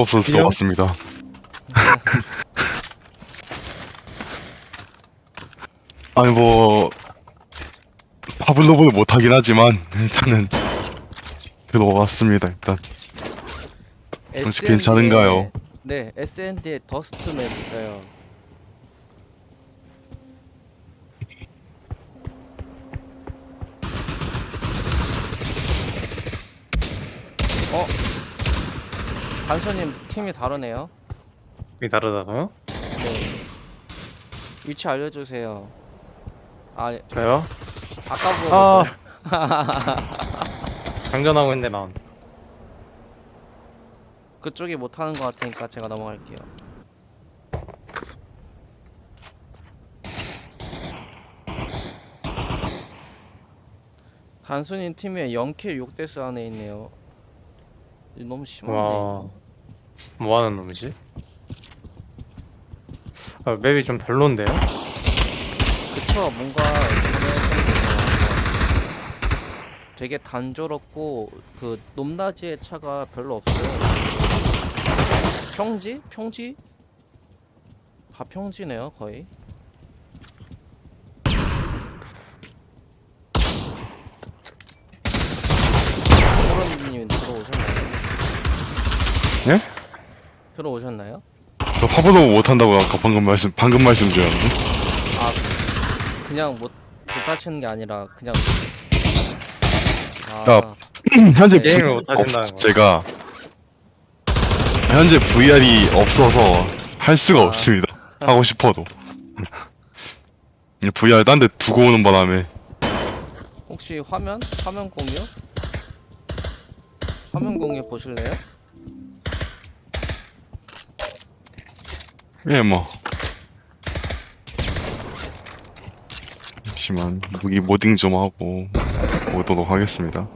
없어서 그냥? 왔습니다. 아니 뭐 파블로브는 못하긴 하지만 일단은 그래도 왔습니다 일단 혹시 괜찮은가요? 네, SND에 더스트맵 있어요. 어? 단서님 팀이 다르네요. 이 다르다고요? 네. 위치 알려주세요. 아, 저요? 아까 아 장전하고 있는데 난 그쪽이 못하는 것 같으니까 제가 넘어갈게요. 단순히 팀에 0킬 6데스 안에 있네요. 너무 심한데. 와 뭐 하는 놈이지? 아, 맵이 좀 별론데요? 그쵸 뭔가 이번에 되게 단조롭고 그 높낮이의 차가 별로 없어요. 평지? 평지? 다 평지네요 거의. 호런님 들어오셨나요? 예? 들어오셨나요? 저 파블로브 못한다고 아까 방금 말씀 방금 말씀 드렸는데 아 그냥 못 못 다치는 게 아니라 그냥 아 야, 현재 네. 게임을 못 하신다는 거. 제가 현재 VR이 없어서 할 수가 아. 없습니다 하고 싶어도 VR 딴 데 두고 오는 바람에 혹시 화면 화면 공유 화면 공유 보실래요? 예, 뭐. 잠시만, 무기 모딩 좀 하고 오도록 하겠습니다.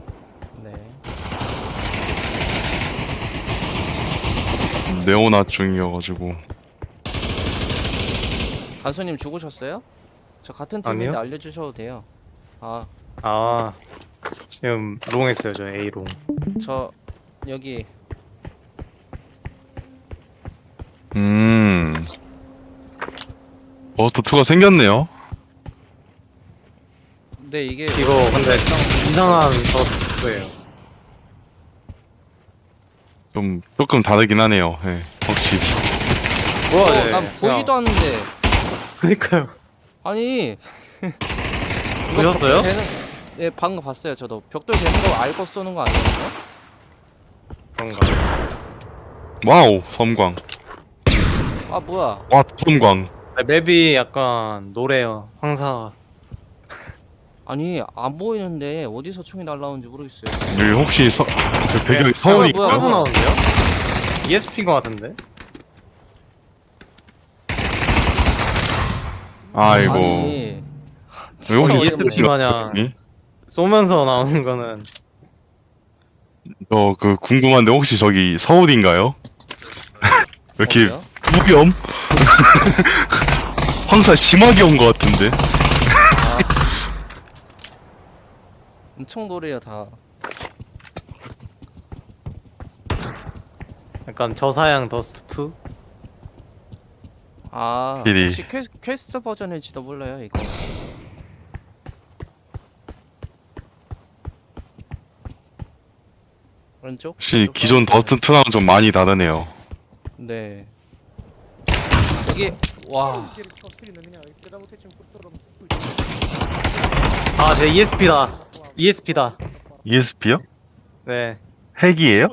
네. 네오나 중이어가지고. 간수님 죽으셨어요? 저 같은 팀인데 아니요. 알려주셔도 돼요. 아, 아 지금 롱 했어요 저 A롱 저 여기 음. 버스트2가 생겼네요. 근데 이게 이거 근데 이상한 버스예요 좀, 조금 다르긴 하네요. 예, 확실히. 뭐야 어, 쟤. 난 보지도 야, 않는데 그니까요 아니 이거 보셨어요? 벽돌 되는- 예 방금 봤어요 저도 벽돌 되는 거 알고 쏘는 거 아니에요? 그런가 와우, 섬광. 아 뭐야 와, 섬광. 아, 맵이 약간 노래요 황사 아니 안 보이는데 어디서 총이 날라오는지 모르겠어요. 여기 혹시 서, 저 배경이 뭐야, 서울이 뭐야, 뭐야. 나오는데요? ESP인 것 같은데? 아이고. 아니 진짜 ESP 어이없네. 마냥 쏘면서 나오는 거는 저, 그, 궁금한데 혹시 저기 서울인가요? 왜 이렇게 어디요? 무겸? 황사 심하게 온 것 같은데. 엄청 노래요 다. 약간 저사양 더스트 2? 아 미리. 혹시 퀘, 퀘스트 버전일지도 몰라요 이거. 왼쪽? 혹시 왼쪽 기존 빠졌어요. 더스트2랑 좀 많이 다르네요. 네. 이게 와 아, 제 ESP다. ESP다. ESP요? 네. 핵이에요?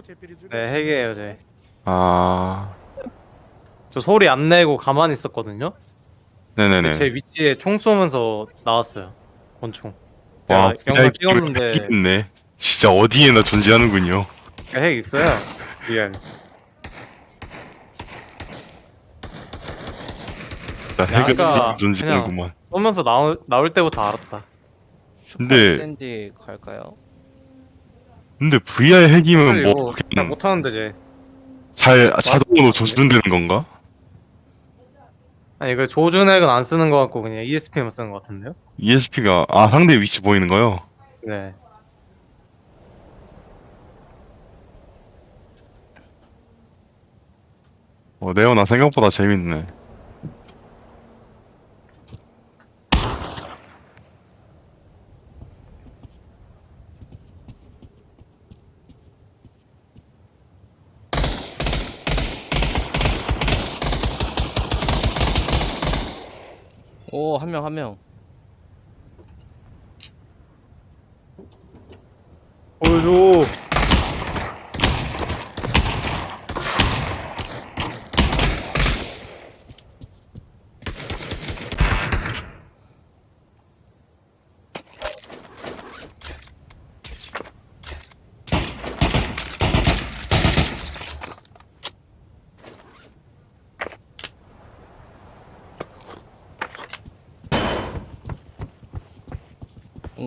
네, 핵이에요, 제. 아, 저 소리 안 내고 가만히 있었거든요. 네네네. 제 위치에 총 쏘면서 나왔어요. 권총. 와, 영상 찍었는데 있네. 진짜 어디에나 존재하는군요. 핵 있어요. 리얼. 진짜 핵은 아까 존재하는구만. 쏘면서 나올 나올 때부터 알았다. 근데- 슈퍼샌디 갈까요? 근데 VR 핵이면 이거 뭐 그냥 그냥 못 하는데 제. 잘 자동으로 조준되는 건가? 아니 그 조준 핵은 안 쓰는 것 같고 그냥 ESP만 쓰는 것 같은데요? ESP가 아 상대 위치 보이는 거요? 네. 어, 네오나 생각보다 재밌네. 오 한 명 한 명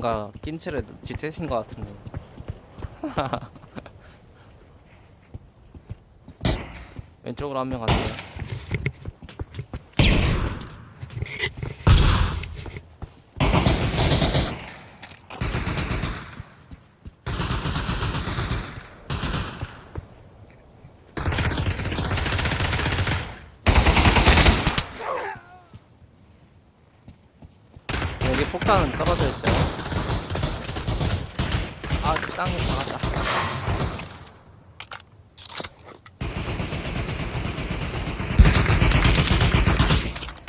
뭔가 김치를 지채신 것 같은데 왼쪽으로 한 명 갔네요 여기 폭탄은 떨어져 있어요. 땅에 박았다.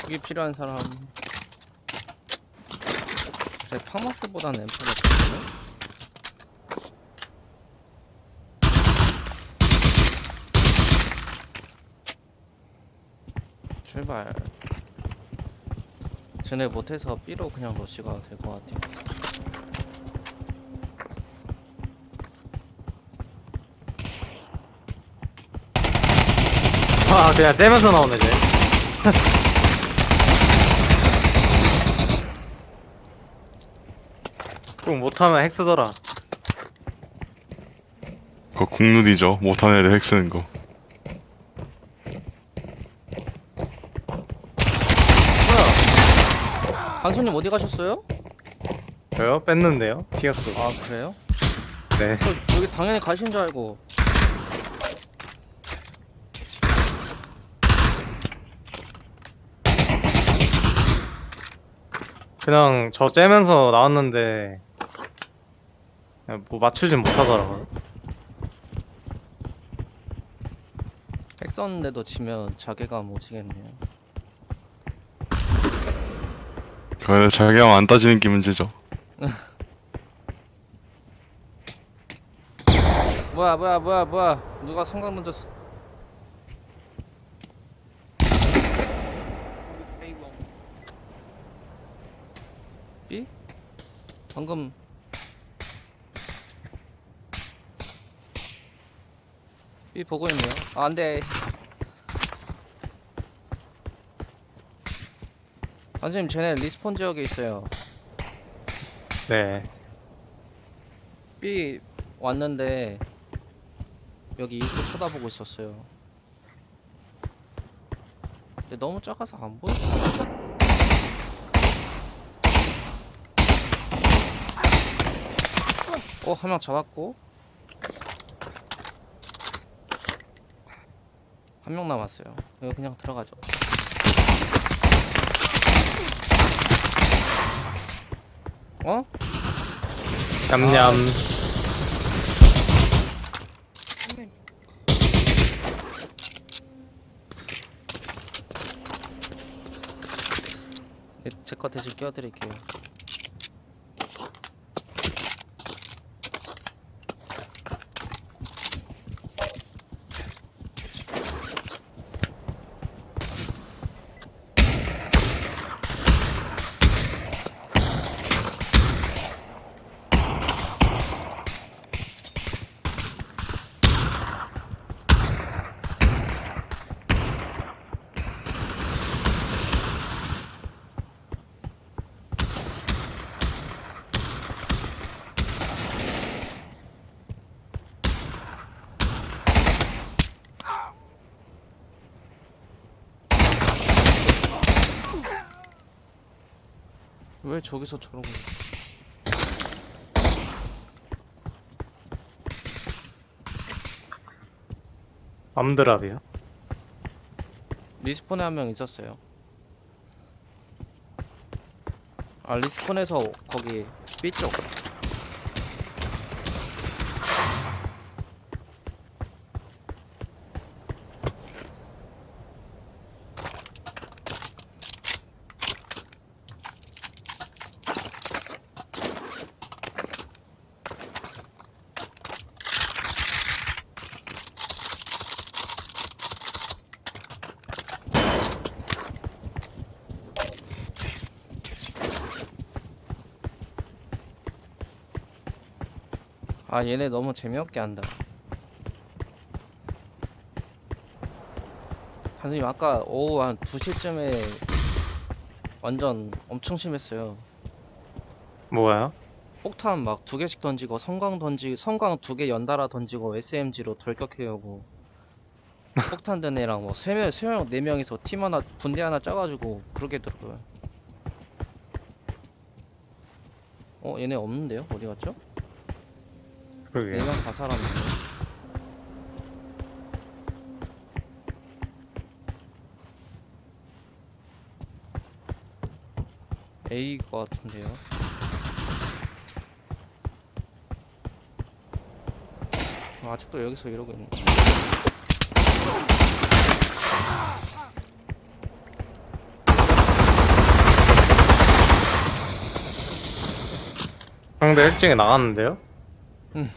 여기 필요한 사람. 제 파마스보다는 엠파가 좋네. 출발. 쟤네 못해서 B로 그냥 러시가 될 것 같아요. 아 그냥 째면서 나오네 쟤. 꼭 못하면 핵 쓰더라. 그거 국룰이죠. 못한 애를 핵 쓰는 거. 뭐야? 간소님 어디 가셨어요? 저요? 뺐는데요? 피었어. 아 그래요? 네. 저 여기 당연히 가신 줄 알고 그냥 저 째면서 나왔는데 그냥 뭐 맞추진 못하더라고요. 핵 썼는데도 지면 자괴감 오지겠네요. 그걸 자기가 안 따지는 게 문제죠. 뭐야 뭐야 뭐야 뭐야 누가 성광 던졌어? B? 방금 B 보고 있네요. 아, 안돼. 선생님 쟤네 리스폰 지역에 있어요. 네. B 왔는데 여기 입구 쳐다보고 있었어요. 근데 너무 작아서 안 보여. 어, 한 명 잡았고. 한 명 남았어요. 여기 그냥 들어가죠. 어? 냠냠. 제거 대신 끼워드릴게요. 왜 저기서 저러고? 암드랍이요? 리스폰에 한 명 있었어요. 아 리스폰에서 거기 B 쪽. 아 얘네 너무 재미없게 한다. 선생님 아까 오후 한 2시쯤에 완전 엄청 심했어요. 뭐야? 폭탄 막 두 개씩 던지고 성광 던지 성광 두 개 연달아 던지고 SMG로 돌격해오고 폭탄 든 애랑 뭐 세명 세명 네 명이서 팀 하나 분대 하나 짜가지고 그렇게 들어요. 어 얘네 없는데요? 어디 갔죠? 그러게. 네 명 다 살았는데. A 거 같은데요. 아, 아직도 여기서 이러고 있는. 상대 1층에 나갔는데요? 음.